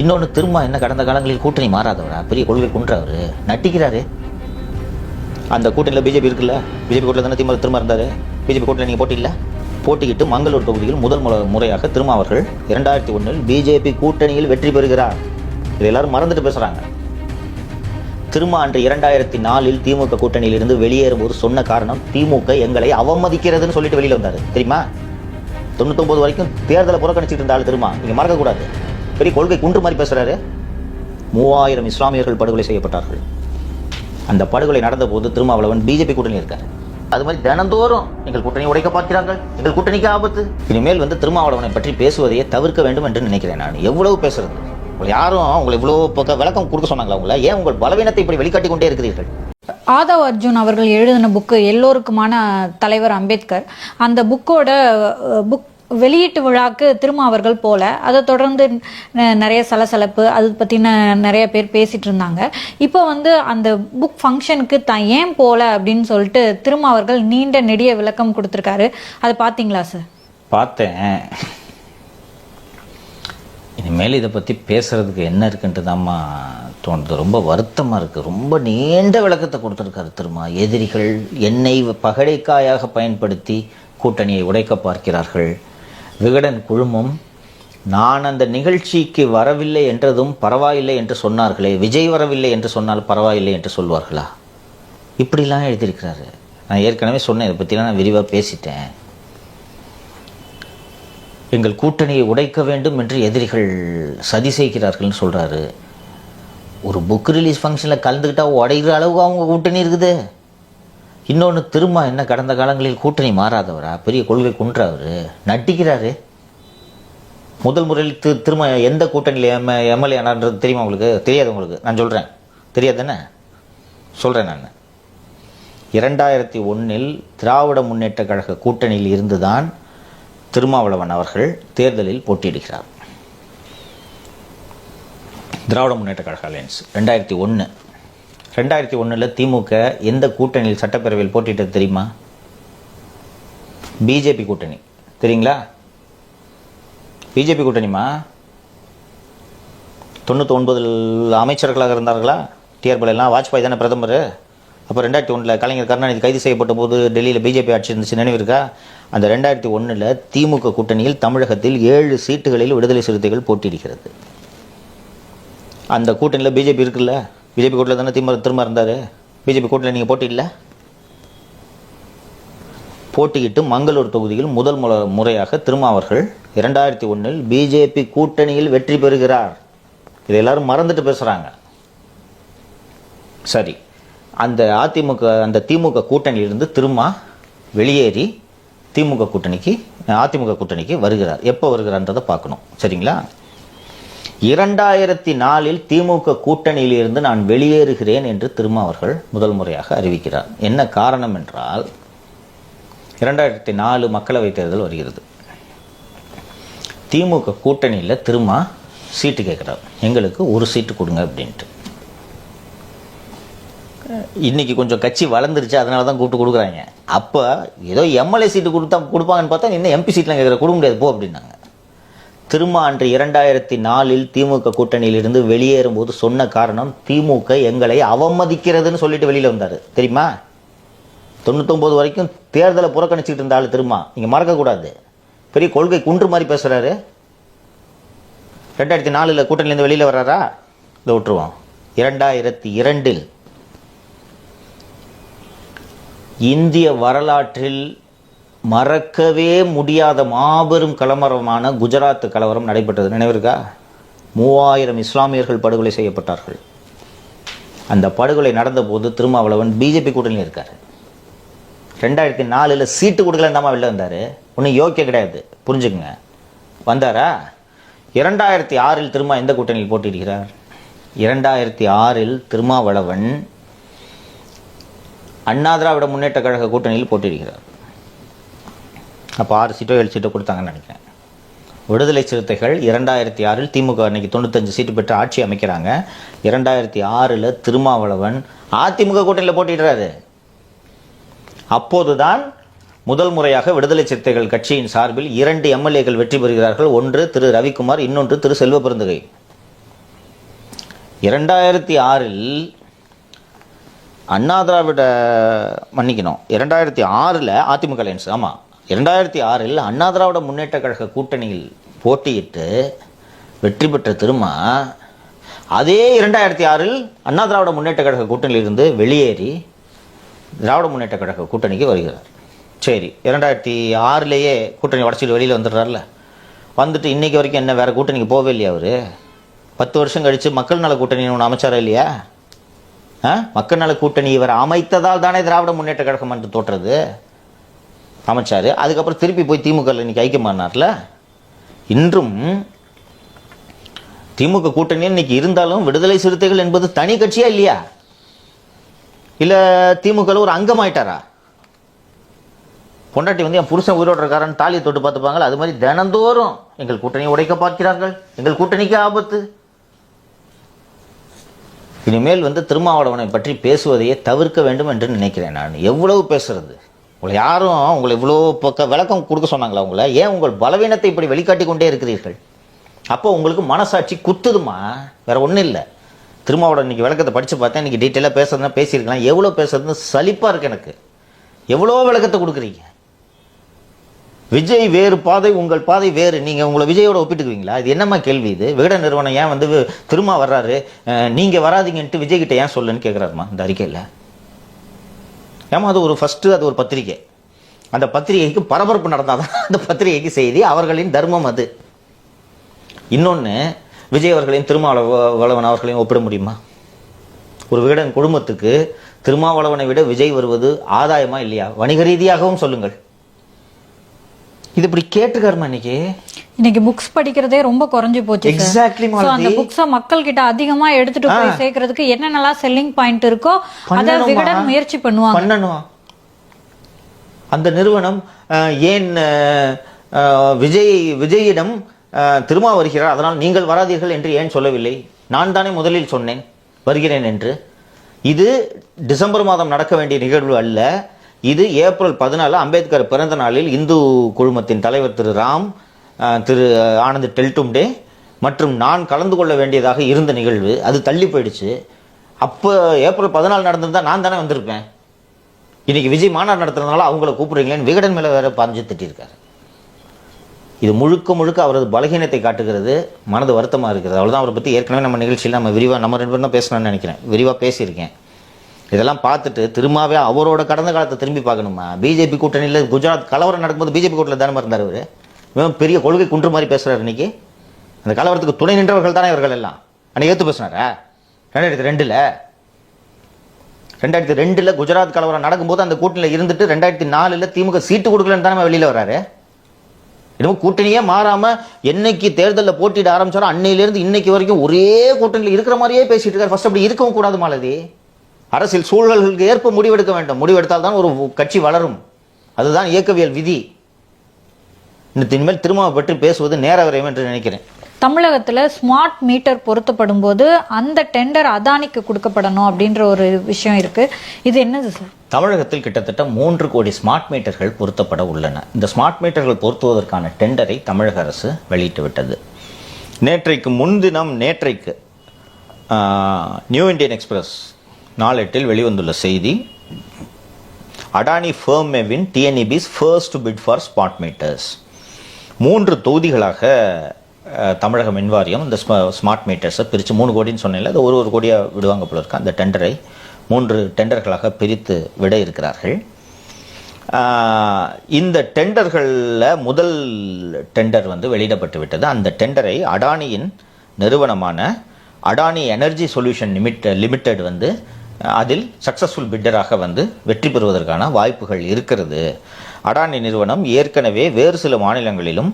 இன்னொன்று திரும்ப என்ன கடந்த காலங்களில் கூட்டணி மாறாதவரா? பெரிய கொள்கை குன்றவர். நட்டிக்கிறாரு அந்த கூட்டணியில் பிஜேபி இருக்குல்ல? பிஜேபி கூட்டில் தானே திமுக திரும்ப இருந்தார்? பிஜேபி கூட்டணி நீங்கள் போட்டியில் போட்டியிட்டு மங்களூர் தொகுதியில் முதல் முறையாக திரும்ப அவர்கள் இரண்டாயிரத்தி ஒன்றில் பிஜேபி கூட்டணியில் வெற்றி பெறுகிறார். இது எல்லாரும் மறந்துட்டு பேசுகிறாங்க திரும்ப அன்று இரண்டாயிரத்தி நாலில் திமுக கூட்டணியில் இருந்து வெளியேறும்போது சொன்ன காரணம் திமுக எங்களை அவமதிக்கிறதுன்னு சொல்லிட்டு வெளியில் வந்தார். தெரியுமா? தொண்ணூத்தொம்பது வரைக்கும் தேர்தலை புறக்கணிச்சிட்டு இருந்தாலும் திரும்ப. நீங்கள் மறக்கக்கூடாது. பெரிய கொள்கை குன்று மாதிரி பேசுகிறாரு மூவாயிரம் இஸ்லாமியர்கள் படுகொலை செய்யப்பட்டார்கள். அந்த படுகொலை நடந்தபோது திருமாவளவன் பிஜேபி கூட்டணி இருக்கார். அது மாதிரி தினந்தோறும் எங்கள் கூட்டணி உடைக்க பார்க்கிறார்கள். எங்கள் கூட்டணிக்கு ஆபத்து. இனிமேல் வந்து திருமாவளவனை பற்றி பேசுவதையே தவிர்க்க வேண்டும் என்று நினைக்கிறேன் நான். எவ்வளவு பேசுறது? உங்களை யாரும் உங்களை இவ்வளோ பக்கம் விளக்கம் கொடுக்க சொன்னாங்களா உங்களை? ஏன் உங்கள் பலவீனத்தை இப்படி வெளிக்காட்டி கொண்டே இருக்கிறீர்கள்? ஆதவ் அர்ஜுன் அவர்கள் எழுதின புக்கு எல்லோருக்குமான தலைவர் அம்பேத்கர். அந்த புக்கோட புக் வெளியீட்டு விழாக்கு திருமாவர்கள் அவர்கள் போல அதை தொடர்ந்து நிறைய சலசலப்பு அது பற்றின நிறைய பேர் பேசிட்டு இருந்தாங்க. இப்போ வந்து அந்த புக் ஃபங்க்ஷனுக்கு தான் ஏன் போல அப்படின்னு சொல்லிட்டு திருமாவர்கள் அவர்கள் நீண்ட நெடிய விளக்கம் கொடுத்துருக்காரு. அதை பார்த்தீங்களா சார் பார்த்தேன். இனிமேல் இதை பற்றி பேசுறதுக்கு என்ன இருக்குன்ட்டு தாம்மா தோணுது. ரொம்ப வருத்தமாக இருக்குது ரொம்ப நீண்ட விளக்கத்தை கொடுத்துருக்காரு திருமா. எதிரிகள் என்னை பகடைக்காயாக பயன்படுத்தி கூட்டணியை உடைக்க பார்க்கிறார்கள். விகடன் குழுமம் நான் அந்த நிகழ்ச்சிக்கு வரவில்லை என்றதும் பரவாயில்லை என்று சொன்னார்களே விஜய் வரவில்லை என்று சொன்னால் பரவாயில்லை என்று சொல்வார்களா? இப்படிலாம் எழுதியிருக்கிறாரு. நான் ஏற்கனவே சொன்னேன் இதை பற்றிலாம் நான் விரிவாக பேசிட்டேன். எங்கள் கூட்டணியை உடைக்க வேண்டும் என்று எதிரிகள் சதி செய்கிறார்கள்னு சொல்கிறாரு ஒரு புக் ரிலீஸ் ஃபங்க்ஷனில் கலந்துக்கிட்டால் உடைகிற அளவுக்கு அவங்க கூட்டணி இருக்குது. இன்னொன்று திரும்ப என்ன கடந்த காலங்களில் கூட்டணி மாறாதவரா? பெரிய கொள்கை குன்றவர் நட்டிக்கிறாரு முதல் முறையில் திரு திரும்ப எந்த கூட்டணியில் எம் எம்எல்ஏ ஆனான்றது தெரியுமா உங்களுக்கு? தெரியாது உங்களுக்கு. நான் சொல்கிறேன் தெரியாதுன்னு சொல்கிறேன் நான். இரண்டாயிரத்தி ஒன்றில் திராவிட முன்னேற்ற கழக கூட்டணியில் இருந்து தான் திருமாவளவன் அவர்கள் தேர்தலில் போட்டியிடுகிறார். திராவிட முன்னேற்ற கழக அலையன்ஸ். ரெண்டாயிரத்தி ஒன்று ரெண்டாயிரத்தி ஒன்றில் திமுக எந்த கூட்டணியில் சட்டப்பேரவையில் போட்டியிட்டது தெரியுமா? பிஜேபி கூட்டணி. தெரியுங்களா? பிஜேபி கூட்டணிமா தொண்ணூற்றி ஒன்பதில் அமைச்சர்களாக இருந்தார்களா? டிஆர்பிலாம் வாஜ்பாய் தானே பிரதமர். அப்போ ரெண்டாயிரத்தி ஒன்றில் கலைஞர் கருணாநிதி கைது செய்யப்பட்ட போது டெல்லியில் பிஜேபி ஆட்சி இருந்துச்சு நினைவு இருக்கா? அந்த ரெண்டாயிரத்தி ஒன்றில் திமுக கூட்டணியில் தமிழகத்தில் ஏழு சீட்டுகளில் விடுதலை சிறுத்தைகள் போட்டியிடுகிறது. அந்த கூட்டணியில் பிஜேபி இருக்குல்ல? பிஜேபி கூட்டில் தானே திரும்ப திரும்ப இருந்தார்? பிஜேபி கூட்டில் நீங்கள் போட்டியில்லை போட்டியிட்டு மங்களூர் தொகுதியில் முதல் முறையாக திருமாவர்கள் அவர்கள் இரண்டாயிரத்தி ஒன்றில் பிஜேபி கூட்டணியில் வெற்றி பெறுகிறார். இதை எல்லாரும் மறந்துட்டு பேசுகிறாங்க சரி அந்த அதிமுக அந்த திமுக கூட்டணியிலிருந்து திருமா வெளியேறி திமுக கூட்டணிக்கு அதிமுக கூட்டணிக்கு வருகிறார். எப்போ வருகிறார்ன்றதை பார்க்கணும். சரிங்களா? இரண்டாயிரத்தி நாலில் திமுக கூட்டணியில் இருந்து நான் வெளியேறுகிறேன் என்று திருமா அவர்கள் முதல் முறையாக அறிவிக்கிறார். என்ன காரணம் என்றால் இரண்டாயிரத்தி நாலு மக்களவைத் தேர்தல் வருகிறது. திமுக கூட்டணியில் திருமா சீட்டு கேட்குறார். எங்களுக்கு ஒரு சீட்டு கொடுங்க அப்படின்ட்டு. இன்னைக்கு கொஞ்சம் கட்சி வளர்ந்துருச்சு அதனால தான் கூப்பிட்டு கொடுக்குறாங்க. அப்போ ஏதோ எம்எல்ஏ சீட்டு கொடுத்தா கொடுப்பாங்கன்னு பார்த்தா இன்னும் எம்பி சீட்லாம் கேட்குற கொடுக்க முடியாது போ அப்படின்னாங்க. திரும்ப அன்று இரண்டாயிரத்தி நாலில் திமுக கூட்டணியிலிருந்து வெளியேறும்போது சொன்ன காரணம் திமுக எங்களை அவமதிக்கிறதுன்னு சொல்லிட்டு வெளியில் வந்தார். தெரியுமா? தொண்ணூத்தொம்பது வரைக்கும் தேர்தலை புறக்கணிச்சிட்டு இருந்த ஆள் திரும்ப நீங்கள் மறக்கக்கூடாது பெரிய கொள்கை குன்று மாதிரி பேசுகிறாரு ரெண்டாயிரத்தி நாலில் கூட்டணியிலேருந்து வெளியில் வர்றாரா? இதை விட்டுருவோம். இரண்டாயிரத்தி இரண்டில் இந்திய வரலாற்றில் மறக்கவே முடியாத மாபெரும் கலவரமான குஜராத் கலவரம் நடைபெற்றது. நினைவிருக்கா மூவாயிரம் இஸ்லாமியர்கள் படுகொலை செய்யப்பட்டார்கள். அந்த படுகொலை நடந்தபோது திருமாவளவன் பிஜேபி கூட்டணியில் இருக்கார். ரெண்டாயிரத்தி நாலில் சீட்டு கொடுக்கலன்னு வெளில வந்தார். ஒன்றும் யோக்கியம் கிடையாது. புரிஞ்சுக்குங்க. வந்தாரா? இரண்டாயிரத்தி ஆறில் திருமா எந்த கூட்டணியில் போட்டியிடுகிறார்? இரண்டாயிரத்தி ஆறில் திருமாவளவன் அண்ணா திராவிட முன்னேற்ற கழக கூட்டணியில் போட்டியிடுகிறார். அப்போ ஆறு சீட்டோ ஏழு சீட்டோ கொடுத்தாங்கன்னு நினைக்கிறேன். விடுதலை சிறுத்தைகள் இரண்டாயிரத்தி ஆறில் திமுக அன்னைக்கு தொண்ணூத்தஞ்சு சீட்டு பெற்று ஆட்சி அமைக்கிறாங்க. இரண்டாயிரத்தி ஆறில் திருமாவளவன் அதிமுக கூட்டணியில் போட்டிடுறாரு அப்போதுதான் முதல் முறையாக விடுதலை சிறுத்தைகள் கட்சியின் சார்பில் இரண்டு எம்எல்ஏக்கள் வெற்றி பெறுகிறார்கள். ஒன்று திரு ரவிக்குமார் இன்னொன்று திரு செல்வ பெருந்தகை. இரண்டாயிரத்தி ஆறில் அண்ணா திராவிட மன்னிக்கணும். இரண்டாயிரத்தி ஆறில் அதிமுக அலையன்ஸ் ஆமாம் இரண்டாயிரத்தி ஆறில் அண்ணா திராவிட முன்னேற்ற கழக கூட்டணியில் போட்டியிட்டு வெற்றி பெற்ற திருமா அதே இரண்டாயிரத்தி ஆறில் அண்ணா திராவிட முன்னேற்ற கழக கூட்டணியிலிருந்து வெளியேறி திராவிட முன்னேற்ற கழக கூட்டணிக்கு வருகிறார். சரி இரண்டாயிரத்தி ஆறுலேயே கூட்டணி வடச்சியில் வெளியில் வந்துடுறாருல. வந்துட்டு இன்னைக்கு வரைக்கும் என்ன வேறு கூட்டணிக்கு போகவே இல்லையா அவர்? பத்து வருஷம் கழித்து மக்கள் நல கூட்டணி ஒன்று அமைச்சாரா இல்லையா? ஆ? மக்கள் நல கூட்டணி இவர் அமைத்ததால் தானே திராவிட முன்னேற்ற கழகம் என்று தோற்றுறது அமைச்சார். அதுக்கப்புறம் திருப்பி போய் திமுக இன்றைக்கி இன்னைக்கு ஐக்கியமானார்ல இன்றும் திமுக கூட்டணி இன்னைக்கு இருந்தாலும் விடுதலை சிறுத்தைகள் என்பது தனி கட்சியா இல்லையா? இல்லை திமுக ஒரு அங்கமாயிட்டாரா? பொண்டாட்டி வந்து என் புருஷன் உயிரோடு இருக்காரன்னு தாலியை தொட்டு பார்த்துப்பாங்களா? அது மாதிரி தினந்தோறும் எங்கள் கூட்டணியை உடைக்க பார்க்கிறார்கள். எங்கள் கூட்டணிக்கு ஆபத்து. இனிமேல் வந்து திருமாவளவனை பற்றி பேசுவதையே தவிர்க்க வேண்டும் என்று நினைக்கிறேன் நான். எவ்வளவு பேசுறது? உங்களை யாரும் உங்களை இவ்வளோ பக்க விளக்கம் கொடுக்க சொன்னாங்களா உங்களை? ஏன் உங்கள் பலவீனத்தை இப்படி வெளிக்காட்டி கொண்டே இருக்கிறீர்கள்? அப்போ உங்களுக்கு மனசாட்சி குத்துதுமா? வேற ஒன்றும் இல்லை. திருமாவோட இன்னைக்கு விளக்கத்தை படித்து பார்த்தேன். இன்றைக்கி டீட்டெயிலாக பேசுறதுனா பேசியிருக்கலாம். எவ்வளோ பேசுறதுன்னு சலிப்பாக இருக்குது எனக்கு. எவ்வளோ விளக்கத்தை கொடுக்குறீங்க? விஜய் வேறு பாதை உங்கள் பாதை வேறு. நீங்கள் உங்களை விஜயோட ஒப்பிட்டுக்குவீங்களா? இது என்னம்மா கேள்வி இது? விகட நிறுவனம் ஏன் வந்து திருமா வர்றாரு? நீங்கள் வராதிங்கன்ட்டு வராதீங்கன்ட்டு ஏன் சொல்லுன்னு கேட்குறாருமா இந்த அறிக்கையில்? ஏமா அது ஒரு ஃபஸ்ட்டு அது ஒரு பத்திரிகை. அந்த பத்திரிகைக்கு பரபரப்பு நடந்தாதான் அந்த பத்திரிகைக்கு செய்தி அவர்களின் தர்மம் அது. இன்னொன்று விஜய் அவர்களையும் திருமாவளவன் அவர்களையும் ஒப்பிட முடியுமா? ஒரு வீடன் குடும்பத்துக்கு திருமாவளவனை விட விஜய் வருவது ஆதாயமா இல்லையா? வணிக ரீதியாகவும் சொல்லுங்கள். இது இப்படி கேட்டுக்காருமா இன்னைக்கு? இன்னைக்கு புக்ஸ் படிக்கிறதே ரொம்ப குறைஞ்சு போச்சு So, அந்த. புக்ஸ மக்கள் கிட்ட அதிகமா எடுத்துட்டு போய் சேர்க்கறதுக்கு என்னென்னலாம் செல்லிங் பாயிண்ட் இருக்கோ அத? விகடன் முயற்சி பண்ணுவாங்க. பண்ணணும்? அந்த நிறுவனம் ஏன் விஜய் விஜயிடம் திருமா வருகிறார்? அதனால் நீங்கள் வராதீர்கள் என்று ஏன் சொல்லவில்லை? நான் தானே முதலில் சொன்னேன் வருகிறேன் என்று. இது டிசம்பர் மாதம் நடக்க வேண்டிய நிகழ்வு அல்ல. இது ஏப்ரல் பதினாலு அம்பேத்கர் பிறந்த நாளில் இந்து குழுமத்தின் தலைவர் திரு ராம் திரு ஆனந்த் டெல்டும்டே மற்றும் நான் கலந்து கொள்ள வேண்டியதாக இருந்த நிகழ்வு. அது தள்ளி போயிடுச்சு. அப்போ ஏப்ரல் பதினாலு நடந்திருந்தா நான் தானே வந்திருப்பேன். இன்றைக்கி விஜய் மாநாடு நடத்துறதுனால அவங்கள கூப்பிடுறீங்களேன்னு விகடன் மேலே வேறு பாஞ்சு திட்டிருக்காரு. இது முழுக்க முழுக்க அவரது பலகீனத்தை காட்டுகிறது. மனது வருத்தமாக இருக்கிறது. அவ்வளோதான் அவரை பற்றி ஏற்கனவே நம்ம நிகழ்ச்சியில் நம்ம விரிவாக நம்ம ரெண்டு பேரும் தான் பேசணும்னு நினைக்கிறேன். விரிவாக பேசியிருக்கேன். இதெல்லாம் பார்த்துட்டு திரும்பவே அவரோட கடந்த காலத்தை திரும்பி பார்க்கணுமா? பிஜேபி கூட்டணியில் குஜராத் கலவரம் நடக்கும்போது பிஜேபி கூட்டணியில் தானே இருந்தார் அவர்? இவன் பெரிய கொள்கை குன்று மாதிரி பேசுகிறார் இன்னைக்கு. அந்த கலவரத்துக்கு துணை நின்றவர்கள் தானே இவர்கள் எல்லாம். அன்னைக்கு ஏற்று பேசினாரா? ரெண்டாயிரத்தி ரெண்டில். ரெண்டாயிரத்தி ரெண்டில் குஜராத் கலவரம் நடக்கும்போது அந்த கூட்டணியில் இருந்துட்டு ரெண்டாயிரத்தி நாலில் திமுக சீட்டு கொடுக்கலன்னு தானே வெளியில் வராரு? என்னமோ கூட்டணியே மாறாமல் என்னைக்கு தேர்தலில் போட்டியிட ஆரம்பிச்சாரோ அன்னையிலேருந்து இன்னைக்கு வரைக்கும் ஒரே கூட்டணியில் இருக்கிற மாதிரியே பேசிட்டு இருக்காரு. ஃபர்ஸ்ட் அப்படி இருக்கவும் கூடாது மாலதி. அரசியல் சூழல்களுக்கு ஏற்ப முடிவெடுக்க வேண்டும். முடிவெடுத்தால் தான் ஒரு கட்சி வளரும். அதுதான் இயக்கவியல் விதி. இனிமேல் திரும்ப பற்றி பேசுவது நேர விரைவு என்று நினைக்கிறேன். தமிழகத்துல ஸ்மார்ட் மீட்டர் பொருத்தப்படும் போது அந்த டெண்டர் அதானிக்கு கொடுக்கப்படணும் அப்படின்ற ஒரு விஷயம் இருக்கு. இது என்னது சார் தமிழகத்தில் கிட்டத்தட்ட மூன்று கோடி ஸ்மார்ட் மீட்டர்கள் பொருத்தப்பட உள்ளன. இந்த ஸ்மார்ட் மீட்டர்கள் பொருத்துவதற்கான டெண்டரை தமிழக அரசு வெளியிட்டு விட்டது. நேற்றைக்கு முன்தினம் நேற்றைக்கு நியூ இந்தியன் எக்ஸ்பிரஸ் நாளெட்டில் வெளிவந்துள்ள செய்தி Adani ஃபர்மேவின் TNEB's first bid for smart meters மூன்று தொகுதிகளாக தமிழக மின்வாரியம் இந்த ஸ்மார்ட் மீட்டர்ஸை பிரித்து மூணு கோடின்னு சொன்னேன்ல அது ஒரு ஒரு கோடியாக விடுவாங்க போல இருக்கு. அந்த டெண்டரை மூன்று டெண்டர்களாக பிரித்து விட இருக்கிறார்கள். இந்த டெண்டர்களில் முதல் டெண்டர் வந்து வெளியிடப்பட்டு விட்டது. அந்த டெண்டரை அடானியின் நிறுவனமான Adani energy solution limit limited வந்து அதில் சக்சஸ்ஃபுல் பிட்டராக வந்து வெற்றி பெறுவதற்கான வாய்ப்புகள் இருக்கிறது. அடானி நிறுவனம் ஏற்கனவே வேறு சில மாநிலங்களிலும்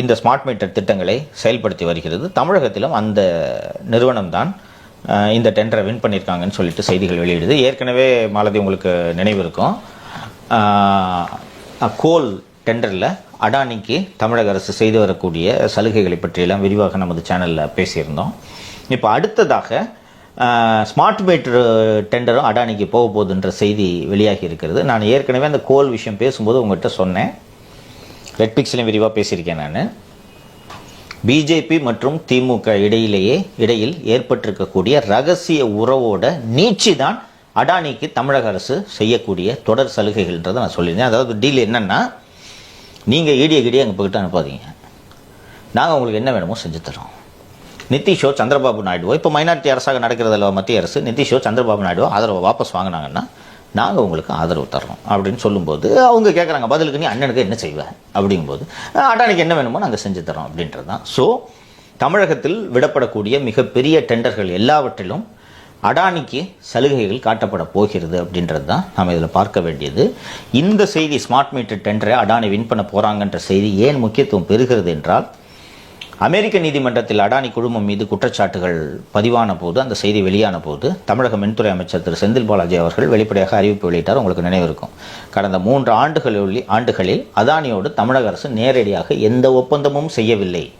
இந்த ஸ்மார்ட் மீட்டர் திட்டங்களை செயல்படுத்தி வருகிறது. தமிழகத்திலும் அந்த நிறுவனம்தான் இந்த டெண்டரை வின் பண்ணியிருக்காங்கன்னு சொல்லிட்டு செய்திகள் வெளியிடுது. ஏற்கனவே மாலதி உங்களுக்கு நினைவு இருக்கும். கோல் டெண்டரில் அடானிக்கு தமிழக அரசு செய்து வரக்கூடிய சலுகைகளை பற்றியெல்லாம் விரிவாக நமது சேனலில் பேசியிருந்தோம். இப்போ அடுத்ததாக ஸ்மார்ட் மீட்டர் டெண்டரும் அடானிக்கு போக போகுதுன்ற செய்தி வெளியாகி இருக்கிறது. நான் ஏற்கனவே அந்த கோல் விஷயம் பேசும்போது உங்கள்கிட்ட சொன்னேன். ரெட் பிக்ஸ்லையும் விரிவாக பேசியிருக்கேன் நான். பிஜேபி மற்றும் திமுக இடையிலேயே இடையில் ஏற்பட்டிருக்கக்கூடிய ரகசிய உறவோட நீட்சி தான் அடானிக்கு தமிழக அரசு செய்யக்கூடிய தொடர் சலுகைகள்ன்றதை நான் சொல்லியிருந்தேன். அதாவது டீல் என்னென்னா நீங்கள் ஈடிய கிடிய அங்கே போய்கிட்டு அனுப்பாதீங்க. நாங்கள் உங்களுக்கு என்ன வேணுமோ செஞ்சு தரோம். நிதிஷோ சந்திரபாபு நாயுடுவோ. இப்போ மைனாரிட்டி அரசாக நடக்கிறதில்ல மத்திய அரசு நிதிஷோ சந்திரபாபு நாயுடுவோ ஆதரவை வாபஸ் வாங்கினாங்கன்னா நாங்கள் உங்களுக்கு ஆதரவு தர்றோம் அப்படின்னு சொல்லும்போது அவங்க கேட்குறாங்க பதிலுக்கு நீ அண்ணனுக்கு என்ன செய்வேன் அப்படிங்கும்போது அடானிக்கு என்ன வேணுமோ நாங்கள் செஞ்சு தரோம் அப்படின்றது தான். ஸோ தமிழகத்தில் விடப்படக்கூடிய மிகப்பெரிய டெண்டர்கள் எல்லாவற்றிலும் அடானிக்கு சலுகைகள் காட்டப்பட போகிறது அப்படின்றது தான் நாம் இதில் பார்க்க வேண்டியது. இந்த செய்தி ஸ்மார்ட் மீட்டர் டெண்டரை அடானி வின் பண்ண போகிறாங்கன்ற செய்தி ஏன் முக்கியத்துவம் பெறுகிறது என்றால் அமெரிக்க நீதிமன்றத்தில் அடானி குழுமம் மீது குற்றச்சாட்டுகள் பதிவான போது அந்த செய்தி வெளியான போது தமிழக மின்துறை அமைச்சர் திரு செந்தில் பாலாஜி அவர்கள் வெளிப்படையாக அறிவிப்பு வெளியிட்டார். உங்களுக்கு நினைவு இருக்கும். கடந்த மூன்று ஆண்டுகளில் ஆண்டுகளில் அதானியோடு தமிழக அரசு நேரடியாக எந்த ஒப்பந்தமும் செய்யவில்லை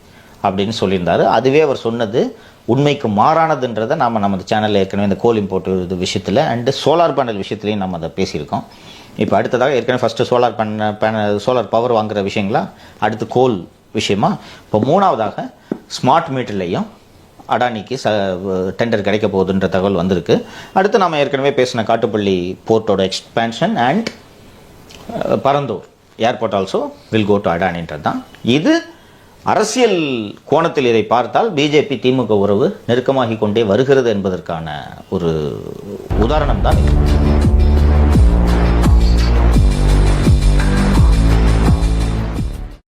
அப்படின்னு சொல்லியிருந்தார். அதுவே அவர் சொன்னது உண்மைக்கு மாறானதுன்றதை நாம் நமது சேனலில் ஏற்கனவே இந்த கோல் இம்போர்ட் விஷயத்தில் அண்டு சோலார் பேனல் விஷயத்துலையும் நம்ம அதை பேசியிருக்கோம். இப்போ அடுத்ததாக ஏற்கனவே ஃபஸ்ட்டு சோலார் பேன பேனல் சோலார் பவர் வாங்குகிற விஷயங்களா? அடுத்து கோல் விஷயமா இப்போ மூணாவதாக ஸ்மார்ட் மீட்டர்லேயும் அடானிக்கு ச டெண்டர் கிடைக்க போகுதுன்ற தகவல் வந்திருக்கு. அடுத்து நாம் ஏற்கனவே பேசின Kattupalli போர்ட்டோட expansion and Parandur airport also will go to அடானின்றது தான் இது அரசியல் கோணத்தில் இதை பார்த்தால் பிஜேபி திமுக உறவு நெருக்கமாகி கொண்டே வருகிறது என்பதற்கான ஒரு உதாரணம் தான் இது.